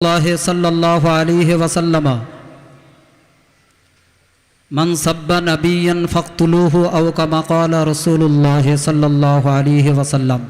الله صلى الله عليه وسلم من سب نبيا فاقتلوه أو كما قال رسول الله صلى الله عليه وسلم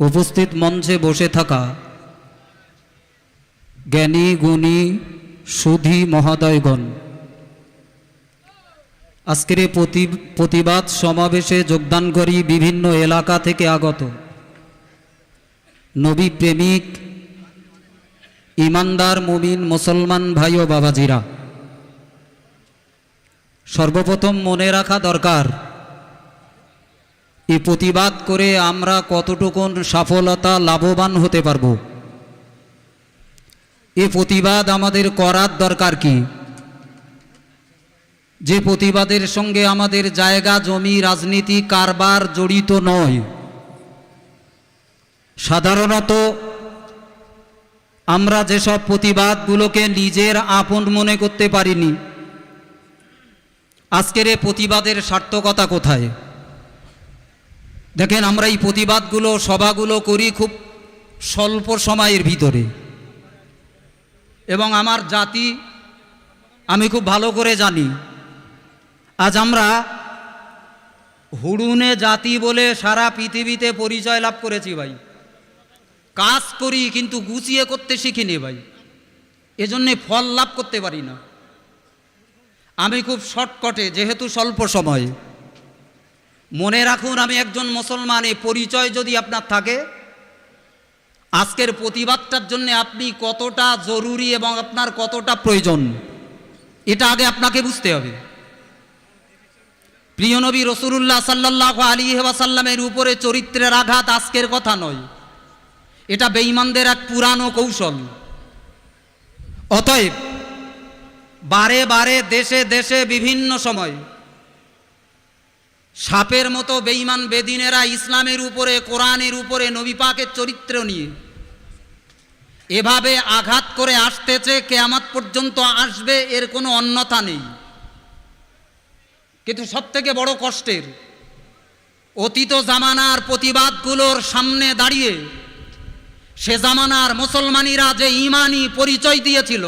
উপস্থিত মঞ্চে বসে থাকা জ্ঞানী গুণী সুধী মহোদয়গণ আজকের এই প্রতি- প্রতিবাদ সমাবেশে যোগদান করি বিভিন্ন এলাকা থেকে আগত নবী প্রেমিক, ইমানদার, মুমিন, মুসলমান ভাই ও বাবাজিরা। সর্বপ্রথম মনে রাখা দরকার, এই প্রতিবাদ করে আমরা কতটুকুন সফলতা লাভবান হতে পারব। এ প্রতিবাদ আমাদের করার দরকার কি? যে প্রতিবাদের সঙ্গে আমাদের জায়গা, জমি, রাজনীতি, কারবার জড়িত নয়। সাধারণত আমরা যেসব প্রতিবাদগুলোকে নিজের আপন মনে করতে পারিনি, আজকের এই প্রতিবাদের সার্থকতা কোথায়? দেখেন, আমরা এই প্রতিবাদগুলো, সভাগুলো করি খুব স্বল্প সময়ের ভিতরে। এবং আমার জাতি আমি খুব ভালো করে জানি, আজ আমরা হুড়ুনে জাতি বলে সারা পৃথিবীতে পরিচয় লাভ করেছি ভাই। কাজ করি, কিন্তু গুছিয়ে করতে শিখিনি ভাই। এজন্যে ফল লাভ করতে পারি না। আমি খুব শর্টকটে, যেহেতু স্বল্প সময়। মনে রাখুন, আমি একজন মুসলমান পরিচয় যদি আপনার থাকে, আজকের প্রতিবাদটার জন্য আপনি কতটা জরুরি এবং আপনার কতটা প্রয়োজন, এটা আগে আপনাকে বুঝতে হবে। প্রিয় নবী রসুল্লাহ সাল্লাহ আলী ওয়াসাল্লামের উপরে চরিত্রের আঘাত আজকের কথা নয়। এটা বেঈমানদের এক পুরানো কৌশল। অতএব, বারে বারে দেশে দেশে বিভিন্ন সময় সাপের মতো বেঈমান বেদিনেরা ইসলামের উপরে, কোরআনের উপরে, নবী পাকের চরিত্র নিয়ে এভাবে আঘাত করে আসতেছে, কেয়ামাত পর্যন্ত আসবে, এর কোনো অন্যথা নেই। কিন্তু সব থেকে বড় কষ্টের অতীত জামানার প্রতিবাদগুলোর সামনে দাঁড়িয়ে সে জামানার মুসলমানিরা যে ইমানি পরিচয় দিয়েছিল,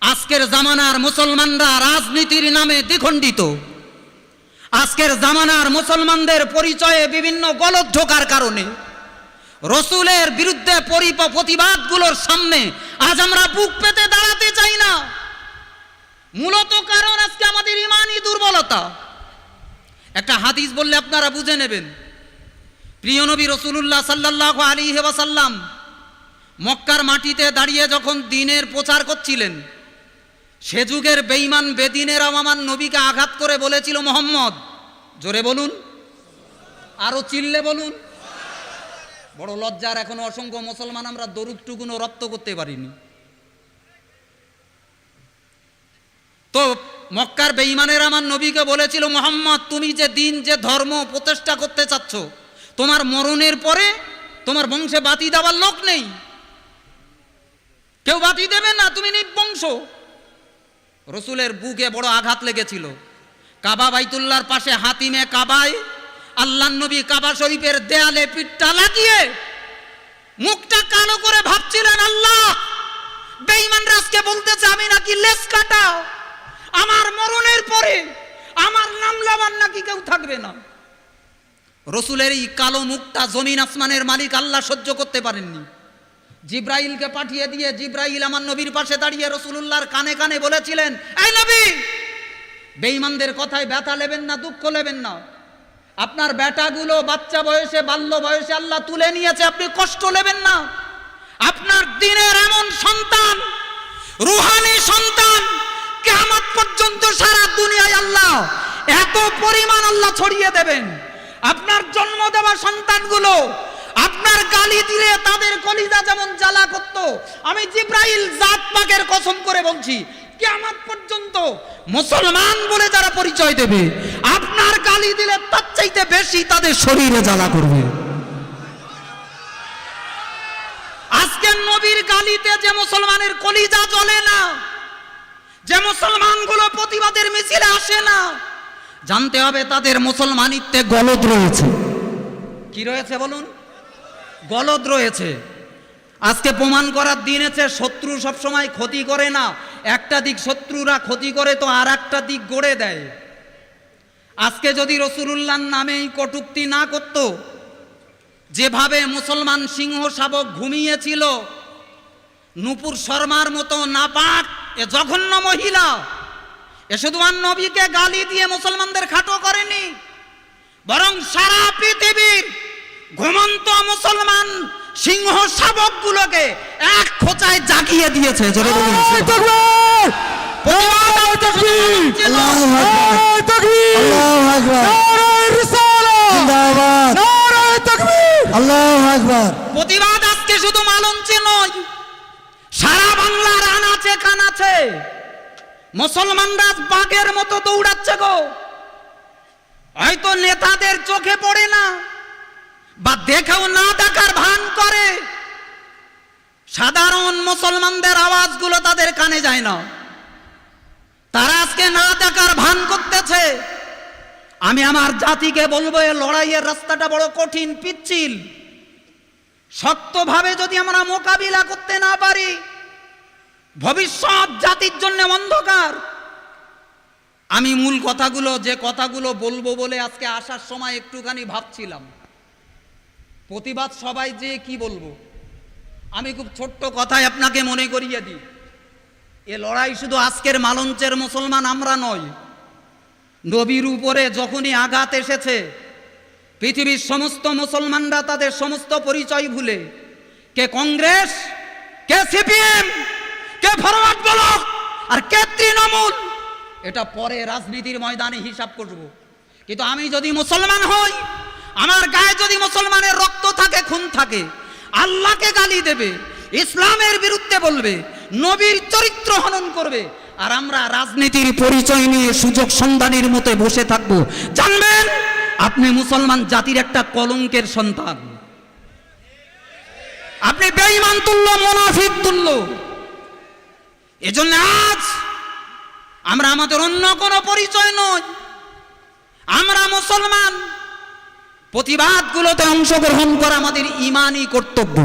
আজকের জামানার মুসলমানরা রাজনীতির নামে দ্বিখণ্ডিত। আজকের জামানার মুসলমানদের পরিচয়ে বিভিন্ন গলত ঢোকার কারণে রসুলের বিরুদ্ধে প্রতিবাদগুলোর সামনে আজ আমরা বুক পেতে দাঁড়াতে চাই না। মূলত কারণ আজকে আমাদের ইমানই দুর্বলতা। একটা হাদিস বললে আপনারা বুঝে নেবেন প্রিয় নবী রসুল্লাহ সাল্লাহ আলী হেবাসাল্লাম মক্কার মাটিতে দাঁড়িয়ে যখন দিনের প্রচার করছিলেন, সে যুগের বেঈমান বেদিনেরাও আমার নবীকে আঘাত করে বলেছিল, মোহাম্মদ, জোরে বলুন, আরও চিল্লে বলুন। বড় লজ্জার এখনও অসংখ্য মুসলমান আমরা দরুদটুকুনও রপ্ত করতে পারিনি। তো মক্কার বেঈমানের আমার নবীকে বলেছিল, মোহাম্মদ, তুমি যে দিন, যে ধর্ম প্রতিষ্ঠা করতে চাচ্ছ তোমার মরণের পরে তোমার বংশে বাতি দেওয়ার লোক নেই। কেউ বাতি দেবে না, তুমি নিবংশ। রসুলের বুকে বড় আঘাত লেগেছিল। কাবা বাইতুল্লার পাশে হাতিমে কাবায় আল্লাহ নবী কাবা শরীফের দেয়ালে পিঠটা লাগিয়ে মুখটা কালো করে ভাবছিলেন, আল্লাহ বেঈমান রাজকে বলতেছে, আমি নাকি লেস কাটা। আমার মরণের পরে আমার নাম লাবার নাকি কেউ থাকবে না। রসুলের এই কালো মুখটা জমিন আসমানের মালিক আল্লাহ সহ্য করতে পারেননি। জিব্রাইলকে পাঠিয়ে দিয়ে জিব্রাইল আমার নবীর পাশে দাঁড়িয়ে রসুলুল্লাহর কানে কানে বলেছিলেন, এই নবী! বেঈমানদের কথায় ব্যথা নেবেন না, দুঃখ নেবেন না। আপনার বেটাগুলো বাচ্চা বয়সে, বাল্য বয়সে আল্লাহ তুলে নিয়েছে, আপনি কষ্ট নেবেন না। আপনার দিনের এমন সন্তান, রুহানি সন্তান কেমন পর্যন্ত সারা দুনিয়ায় আল্লাহ এত পরিমাণ আল্লাহ ছড়িয়ে দেবেন। আপনার জন্ম দেওয়া সন্তানগুলো, আপনার গালি দিলে তাদের কলিজা যেমন জ্বালা করত, আমি জিব্রাইল জাত পাকের কসম করে বলছি কেমন পর্যন্ত মুসলমান বলে যারা পরিচয় দেবে, আপনার গালি দিলে তার চাইতে বেশি তাদের শরীরে জ্বালা করবে। আজকের নবীর গালিতে যে মুসলমানের কলিজা জ্বলে না, যে মুসলমানগুলো প্রতিবাদের মিছিলে আসে না জানতে হবে তাদের মুসলমানিত্বে গলদ রয়েছে। কি রয়েছে বলুন? গলদ রয়েছে। আজকে প্রমাণ করার দিন এসে শত্রু সবসময় ক্ষতি করে না। একটা দিক শত্রুরা ক্ষতি করে তো আর একটা দিক গড়ে দেয়। আজকে যদি রসুলুল্লাহর নামে এই কটুক্তি না করত, যেভাবে মুসলমান সিংহ শাবক ঘুমিয়েছিল, নুপুর শর্মার মতো নাপাক, এ জঘন্য মহিলা এ শুধু আর নবীকে গালি দিয়ে মুসলমানদের খাটো করেনি বরং সারা পৃথিবীর ঘুমন্ত মুসলমান সিংহ শাবকগুলোকে এক খোঁচায় জাগিয়ে দিয়েছে। প্রতিবাদ আজকে শুধু মালঞ্চে নয় সারা বাংলার আনাচে কানাচে মুসলমানরা বাঘের মতো দৌড়াচ্ছে গো। হয়তো নেতাদের চোখে পড়ে না, বা দেখেও না দেখার ভান করে। সাধারণ মুসলমানদের আওয়াজগুলো তাদের কানে যায় না। তারা আজকে না দেখার ভান করতেছে। আমি আমার জাতিকে বলব, এ লড়াইয়ের রাস্তাটা বড় কঠিন, পিচ্ছিল। শক্তভাবে যদি আমরা মোকাবিলা করতে না পারি ভবিষ্যৎ জাতির জন্য অন্ধকার। আমি মূল কথাগুলো, যে কথাগুলো বলব বলে আজকে আসার সময় একটুখানি ভাবছিলাম। প্রতিবাদ সবাই যে কি বলব? আমি খুব ছোট্ট কথায় আপনাকে মনে করিয়ে দিই। এ লড়াই শুধু আজকের মালঞ্চের মুসলমান আমরা নয়। নবীর উপরে যখনই আঘাত এসেছে, পৃথিবীর সমস্ত মুসলমানরা তাদের সমস্ত পরিচয় ভুলে, কে কংগ্রেস, কে সিপিএম কে ফরওয়ার্ড ব্লক আর কে তৃণমূল? এটা পরে রাজনীতির ময়দানে হিসাব করব। কিন্তু আমি যদি মুসলমান হই, আমার গায়ে যদি মুসলমানের রক্ত থাকে, খুন থাকে, আল্লাহকে গালি দেবে, ইসলামের বিরুদ্ধে বলবে, নবীর চরিত্র হনন করবে, আর আমরা রাজনীতির পরিচয় নিয়ে সুযোগ সন্ধানের মতো বসে থাকব। জানবেন, আপনি মুসলমান জাতির একটা কলঙ্কের সন্তান। আপনি বেঈমান তুল্য, মোনাফিক তুল্য। এজন্য আজ আমরা আমাদের অন্য কোনো পরিচয় নয় আমরা মুসলমান। প্রতিবাদগুলোতে অংশগ্রহণ করা আমাদের ইমানই কর্তব্য।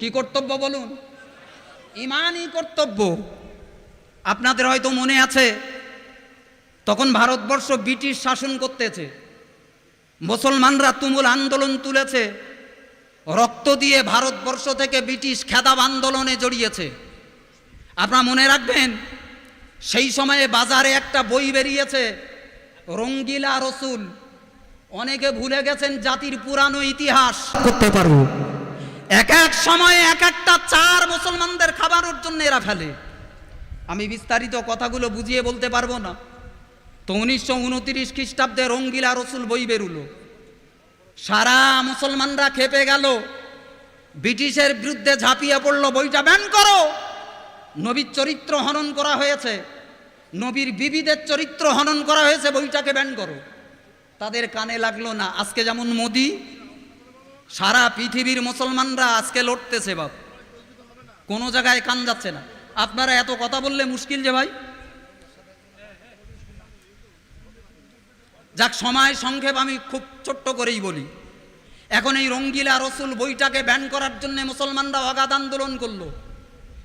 কি কর্তব্য বলুন? ইমানই কর্তব্য। আপনাদের হয়তো মনে আছে, তখন ভারতবর্ষ ব্রিটিশ শাসন করতেছে। মুসলমানরা তুমুল আন্দোলন তুলেছে। রক্ত দিয়ে ভারতবর্ষ থেকে ব্রিটিশ খেদাব আন্দোলনে জড়িয়েছে। আপনারা মনে রাখবেন সেই সময়ে বাজারে একটা বই বেরিয়েছে রঙ্গিলা রসুল। অনেকে ভুলে গেছেন জাতির পুরানো ইতিহাস। করতে পারব। এক এক সময়ে এক একটা চার মুসলমানদের খাবারের জন্য এরা ফেলে। আমি বিস্তারিত কথাগুলো বুঝিয়ে বলতে পারব না। তো উনিশশো উনত্রিশ খ্রিস্টাব্দে রঙ্গিলা রসুল বই বেরুলো। সারা মুসলমানরা খেপে গেল। ব্রিটিশের বিরুদ্ধে ঝাঁপিয়ে পড়ল। বইটা ব্যান করো! নবীর চরিত্র হনন করা হয়েছে, নবীর বিবিদের চরিত্র হনন করা হয়েছে, বইটাকে ব্যান করো। তাদের কানে লাগল না, আজকে যেমন মোদি, সারা পৃথিবীর মুসলমানরা আজকে লড়তেছে বাপ। কোনো জায়গায় কান যাচ্ছে না। আপনারা এত কথা বললে মুশকিল যে ভাই। যাক, সময় সংক্ষেপ আমি খুব ছোট্ট করেই বলি। এখন এই রঙ্গিলা রসুল বইটাকে ব্যান করার জন্য মুসলমানরা অগাধ আন্দোলন করল।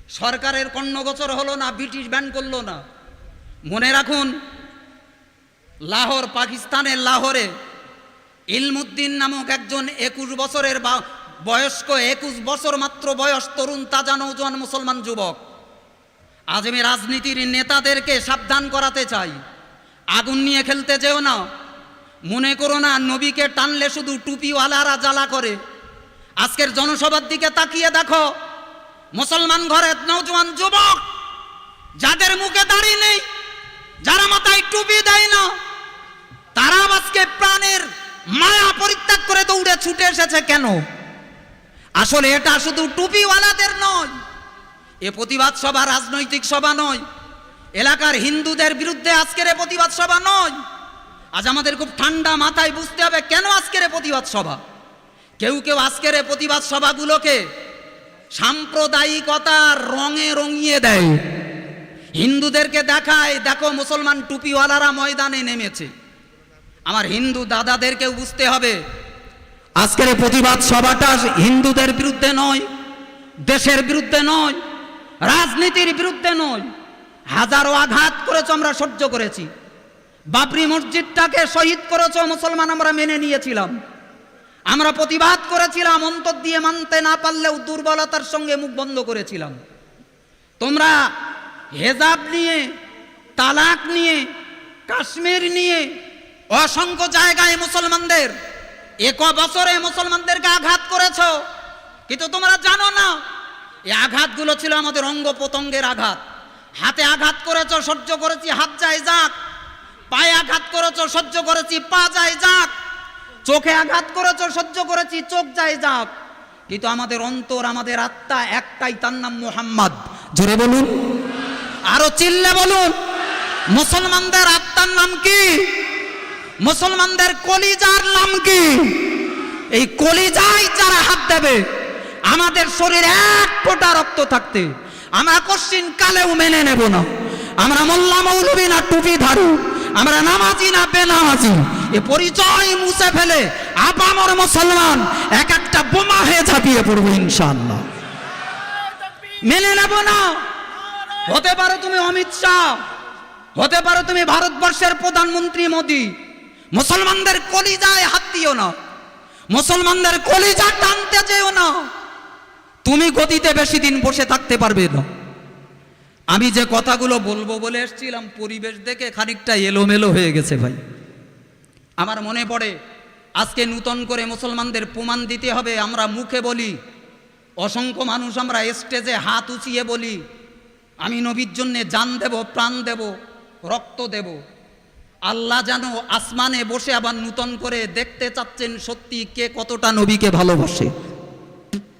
সরকারের কর্ণগোচর হলো না, ব্রিটিশ ব্যান করল না। মনে রাখুন, লাহোর, পাকিস্তানের লাহোরে ইলমুদ্দিন নামক একজন একুশ বছরের বা, বয়স্ক একুশ বছর মাত্র বয়স তরুণ তাজা নৌজওয়ান মুসলমান যুবক। আজ আমি রাজনীতির নেতাদেরকে সাবধান করাতে চাই। আগুন নিয়ে খেলতে যেও না। মনে করো না, নবীকে টানলে শুধু টুপিওয়ালারা জ্বালা করে। আজকের জনসভার দিকে তাকিয়ে দেখো মুসলমান ঘরের নৌজওয়ান যুবক, যাদের মুখে দাঁড়িয়ে নেই, যারা মাথায় টুপি দেয় না, তারা আজকে প্রাণের মায়া পরিত্যাগ করে দৌড়ে ছুটে এসেছে কেন? আসলে এটা শুধু টুপিওয়ালাদের নয়, এ প্রতিবাদ সভা রাজনৈতিক সভা নয়, এলাকার হিন্দুদের বিরুদ্ধে আজকের এ প্রতিবাদ সভা নয়। আজ আমাদের খুব ঠান্ডা মাথায় বুঝতে হবে কেন আজকের এ প্রতিবাদ সভা? কেউ কেউ আজকের এ প্রতিবাদ সভাগুলোকে সাম্প্রদায়িকতার রঙে রঙিয়ে দেয়। হিন্দুদেরকে দেখায়, দেখো মুসলমান টুপিওয়ালারা ময়দানে নেমেছে। আমার হিন্দু দাদাদেরকেও বুঝতে হবে, আজকের প্রতিবাদ সভাটা হিন্দুদের বিরুদ্ধে নয়, দেশের বিরুদ্ধে নয়, রাজনীতির বিরুদ্ধে নয়। হাজারো আঘাত করেছ আমরা সহ্য করেছি। বাবরি মসজিদটাকে শহীদ করেছ মুসলমান আমরা মেনে নিয়েছিলাম। আমরা প্রতিবাদ করেছিলাম, অন্তর দিয়ে মানতে না পারলেও দুর্বলতার সঙ্গে মুখ বন্ধ করেছিলাম। তোমরা হেজাব নিয়ে, তালাক নিয়ে, কাশ্মীর নিয়ে, অসংখ্য জায়গায় মুসলমানদের, এক বছরে মুসলমানদেরকে আঘাত করেছ। কিন্তু তোমরা জানো না, এই আঘাতগুলো ছিল আমাদের অঙ্গ প্রত্যঙ্গের আঘাত। হাতে আঘাত করেছ, সহ্য করেছি, হাত যায় যাক। পায়ে আঘাত করেছ, সহ্য করেছি, পা যায় যাক। চোখে আঘাত করেছ, সহ্য করেছি, চোখ যায় যাক। কিন্তু আমাদের অন্তর, আমাদের আত্মা একটাই, তার নাম মোহাম্মদ। জোরে বলুন। আরও চিল্লে বলুন। মুসলমানদের আত্মার নাম কি? মুসলমানদের কলিজার নাম কি? এই কলিজায় যারা হাত দেবে, আমাদের শরীরে এক ফোঁটা রক্ত থাকতে আমরা কশ্চিন কালেও মেনে নেব না। আমরা মোল্লা মৌলবী না টুপি ধারু। আমরা নামাজি না বেনামাজি? এ পরিচয় মুছে ফেলে আপামর মুসলমান এক একটা বোমা হয়ে ঝাঁপিয়ে পড়ব ইনশাআল্লাহ। মেনে নেব না? হতে পারো তুমি অমিত শাহ, হতে পারো তুমি ভারতবর্ষের প্রধানমন্ত্রী মোদী। মুসলমানদের কলিজায় হাত দিও না। মুসলমানদের কলিজা টানতে যেও না। তুমি গদিতে বেশি দিন বসে থাকতে পারবে না। আমি যে কথাগুলো বলব বলে এসেছিলাম, পরিবেশ দেখে খানিকটা এলোমেলো হয়ে গেছে ভাই। আমার মনে পড়ে, আজকে নূতন করে মুসলমানদের প্রমাণ দিতে হবে, আমরা মুখে বলি, অসংখ্য মানুষ আমরা স্টেজে হাত উঁচিয়ে বলি, আমি নবীর জন্যে জান দেব, প্রাণ দেব, রক্ত দেব। আল্লাহ যেন আসমানে বসে আবার নূতন করে দেখতে চাচ্ছেন সত্যি কে কতটা নবীকে ভালোবাসে।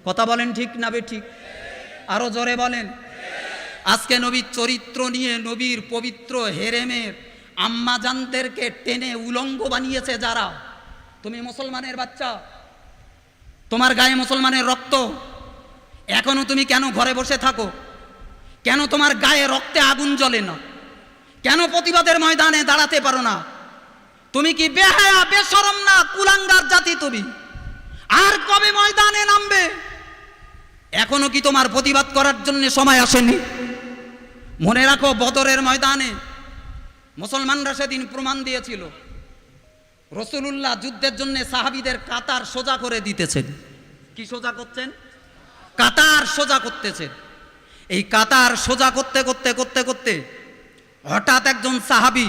কথা বলেন ঠিক না বে ঠিক? আরও জোরে বলেন। আজকে নবীর চরিত্র নিয়ে নবীর পবিত্র হেরেমের আম্মাজানদেরকে টেনে উলঙ্গ বানিয়েছে যারা? তুমি মুসলমানের বাচ্চা। তোমার গায়ে মুসলমানের রক্ত। এখনও তুমি কেন ঘরে বসে থাকো? কেন তোমার গায়ে রক্তে আগুন জ্বলে না? কেন প্রতিবাদের ময়দানে দাঁড়াতে পারো না? তুমি কি বেহায়া বেসরম না কুলাঙ্গার জাতি তুমি? আর কবে ময়দানে নামবে? এখনও কি তোমার প্রতিবাদ করার জন্য সময় আসেনি? মনে রাখো, বদরের ময়দানে মুসলমানরা সেদিন প্রমাণ দিয়েছিল। রসুলুল্লাহ যুদ্ধের জন্য সাহাবিদের কাতার সোজা করে দিতেছেন। কি সোজা করছেন? কাতার সোজা করতেছেন। এই কাতার সোজা করতে করতে করতে করতে হঠাৎ একজন সাহাবি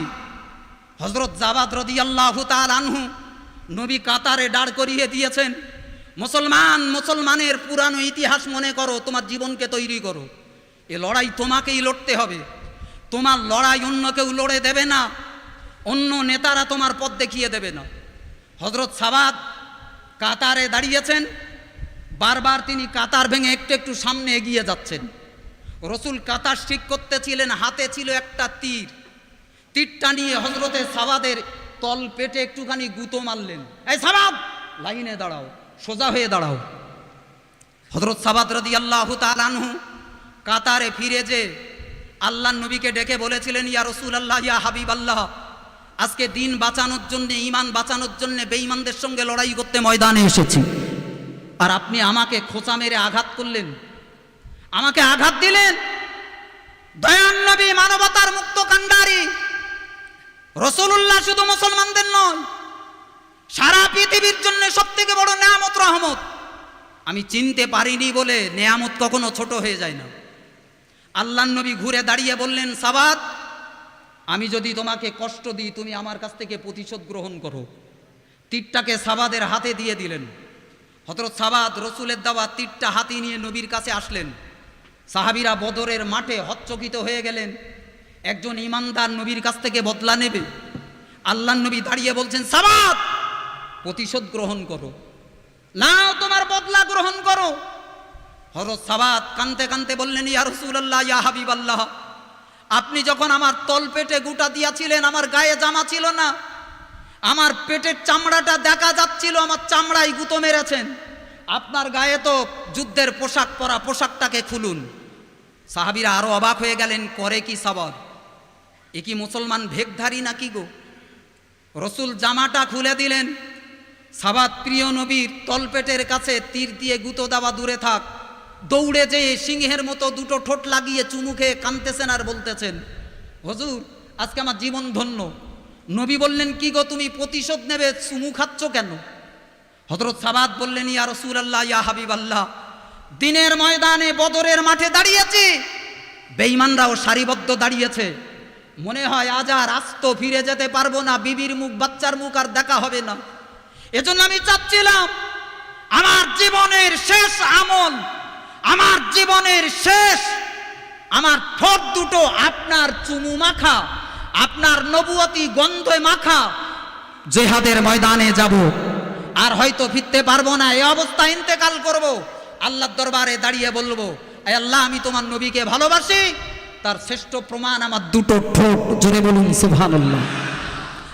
হজরত জাবাদ রদি আল্লাহ আনহু নবী কাতারে দাঁড় করিয়ে দিয়েছেন, মুসলমান, মুসলমানের পুরানো ইতিহাস মনে করো, তোমার জীবনকে তৈরি করো। এ লড়াই তোমাকেই লড়তে হবে। তোমার লড়াই অন্য কেউ লড়ে দেবে না। অন্য নেতারা তোমার পথ দেখিয়ে দেবে না। হজরত সাবাদ কাতারে দাঁড়িয়েছেন। বারবার তিনি কাতার ভেঙে একটু একটু সামনে এগিয়ে যাচ্ছেন। রসুল কাতার ঠিক করতেছিলেন, হাতে ছিল একটা তীর। তীরটা নিয়ে হজরতে সাবাদের তল পেটে একটুখানি গুঁতো মারলেন। এই সাবাদ, লাইনে দাঁড়াও, সোজা হয়ে দাঁড়াও। হজরত সাবাদ রদি আল্লাহ তালানহু কাতারে ফিরে যে আল্লাহ নবীকে ডেকে বলেছিলেন, ইয়া রসুল আল্লাহ ইয়া হাবিব আল্লাহ আজকে দিন বাঁচানোর জন্যে ইমান বাঁচানোর জন্যে বেঈমানদের সঙ্গে লড়াই করতে ময়দানে এসেছি। আর আপনি আমাকে খোঁচা মেরে আঘাত করলেন। আমাকে আঘাত দিলেন। দয়ান নবী, মানবতার মুক্ত কান্ডারি রসুল্লাহ শুধু মুসলমানদের নয়, সারা পৃথিবীর জন্য সব থেকে বড় নেয়ামত রহমত। আমি চিনতে পারিনি বলে নেয়ামত কখনো ছোট হয়ে যায় না। আল্লাহ নবী ঘুরে দাঁড়িয়ে বললেন সাবাদ আমি যদি তোমাকে কষ্ট দিই, তুমি আমার কাছ থেকে প্রতিশোধ গ্রহণ করো। তীরটাকে সাবাদের হাতে দিয়ে দিলেন। হতরত সাবাদ রসুলের দেওয়া তীরটা হাতি নিয়ে নবীর কাছে আসলেন। সাহাবিরা বদরের মাঠে হচ্চকিত হয়ে গেলেন। একজন ইমানদার নবীর কাছ থেকে বদলা নেবে। আল্লাহ নবী দাঁড়িয়ে বলছেন সাবাদ প্রতিশোধ গ্রহণ করো। না তোমার বদলা গ্রহণ করো। হরত সাবাদ কানতে কানতে বললেন, ইয়া রসুল্লাহ ইয়া হাবিব আল্লাহ আপনি যখন আমার তল পেটে গুটা দিয়াছিলেন, আমার গায়ে জামা ছিল না, আমার পেটের চামড়াটা দেখা যাচ্ছিল, আমার চামড়ায় গুঁতো মেরেছেন, আপনার গায়ে তো যুদ্ধের পোশাক পরা পোশাকটাকে খুলুন। সাহাবিরা আরও অবাক হয়ে গেলেন, করে কি সাবাদ এ কি মুসলমান ভেকধারী নাকি গো? রসুল জামাটা খুলে দিলেন সাবাদ প্রিয় নবীর তলপেটের কাছে তীর দিয়ে গুঁতো দেওয়া দূরে থাক দৌড়ে যেয়ে সিংহের মতো দুটো ঠোঁট লাগিয়ে চুমু খেয়ে কানতেছেন আর বলতেছেন, হজুর, আজকে আমার জীবন ধন্য। নবী বললেন, কি গো তুমি প্রতিশোধ নেবে? চুমু খাচ্ছ কেন? হজরত সাবাদ বললেন, ইয়া রসুল আল্লাহ ইয়া হাবিব আল্লাহ দিনের ময়দানে বদরের মাঠে দাঁড়িয়েছি। বেঈমানরাও সারিবদ্ধ দাঁড়িয়েছে। মনে হয় আজ আর আস্ত ফিরে যেতে পারব না, বিবির মুখ, বাচ্চার মুখ আর দেখা হবে না। এজন্য আমি চাচ্ছিলাম, আমার জীবনের শেষ আমল আমার জীবনের শেষ, আমার ঠোঁট দুটো আপনার চুমু মাখা, আপনার নবুয়তি গন্ধে মাখা, জেহাদের ময়দানে যাব। আর হয়তো ফিরতে পারব না এই অবস্থা ইন্তেকাল করব। আল্লাহর দরবারে দাঁড়িয়ে বলব, "এ আল্লাহ, আমি তোমার নবীকে ভালোবাসি। তার শ্রেষ্ঠ প্রমাণ আমার দুটো ঠোঁট। জোরে বলুন, সুবহানাল্লাহ।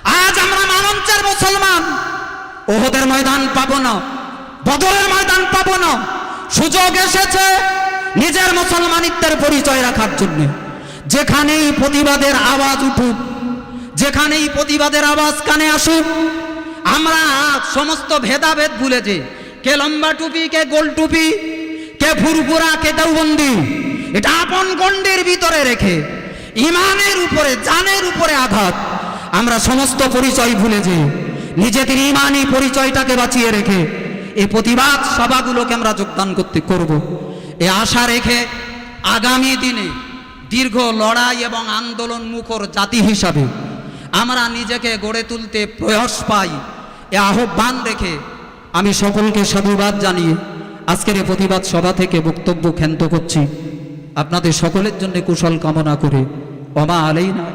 আজ আমরা মানঞ্চের মুসলমান। ওহদের ময়দান পাবো না, বদরের ময়দান পাবো না। সুযোগ এসেছে নিজের মুসলমানিত্বের পরিচয় রাখার জন্য। যেখানেই প্রতিবাদের আওয়াজ উঠুক, যেখানেই প্রতিবাদের আওয়াজ কানে আসুক, আমরা সমস্ত ভেদাভেদ ভুলে যে, কে লম্বা টুপি, কে গোল টুপি, কে ফুরফুরা, কে দেওবন্দি, এটা আপন গণ্ডের ভিতরে রেখে, ইমানের উপরে, জানের উপরে আঘাত, আমরা সমস্ত পরিচয় ভুলে যে, নিজেদের ইমানি পরিচয়টাকে বাঁচিয়ে রেখে এই প্রতিবাদ সভাগুলোকে আমরা যোগদান করতে করব। এ আশা রেখে আগামী দিনে দীর্ঘ লড়াই এবং আন্দোলন মুখর জাতি হিসাবে আমরা নিজেকে গড়ে তুলতে প্রয়াস পাই, এ আহ্বান রেখে আমি সকলকে সাধুবাদ জানিয়ে আজকের এই প্রতিবাদ সভা থেকে বক্তব্য ক্ষান্ত করছি। আপনাদের সকলের জন্য কুশল কামনা করে। অমা আলেই না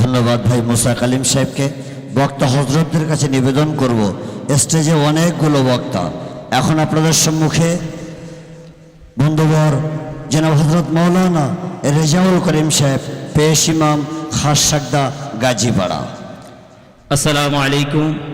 ধন্যবাদ ভাই মুসা কালিম সাহেবকে। বক্তা হজরতদের কাছে নিবেদন করব। স্টেজে অনেকগুলো বক্তা। এখন আপনাদের সম্মুখে বন্ধুবর যেন হজরত মৌলানা রেজাউল করিম সাহেব, পেশ ইমাম খাস সাকদা গাজীপাড়া। আসসালামু আলাইকুম।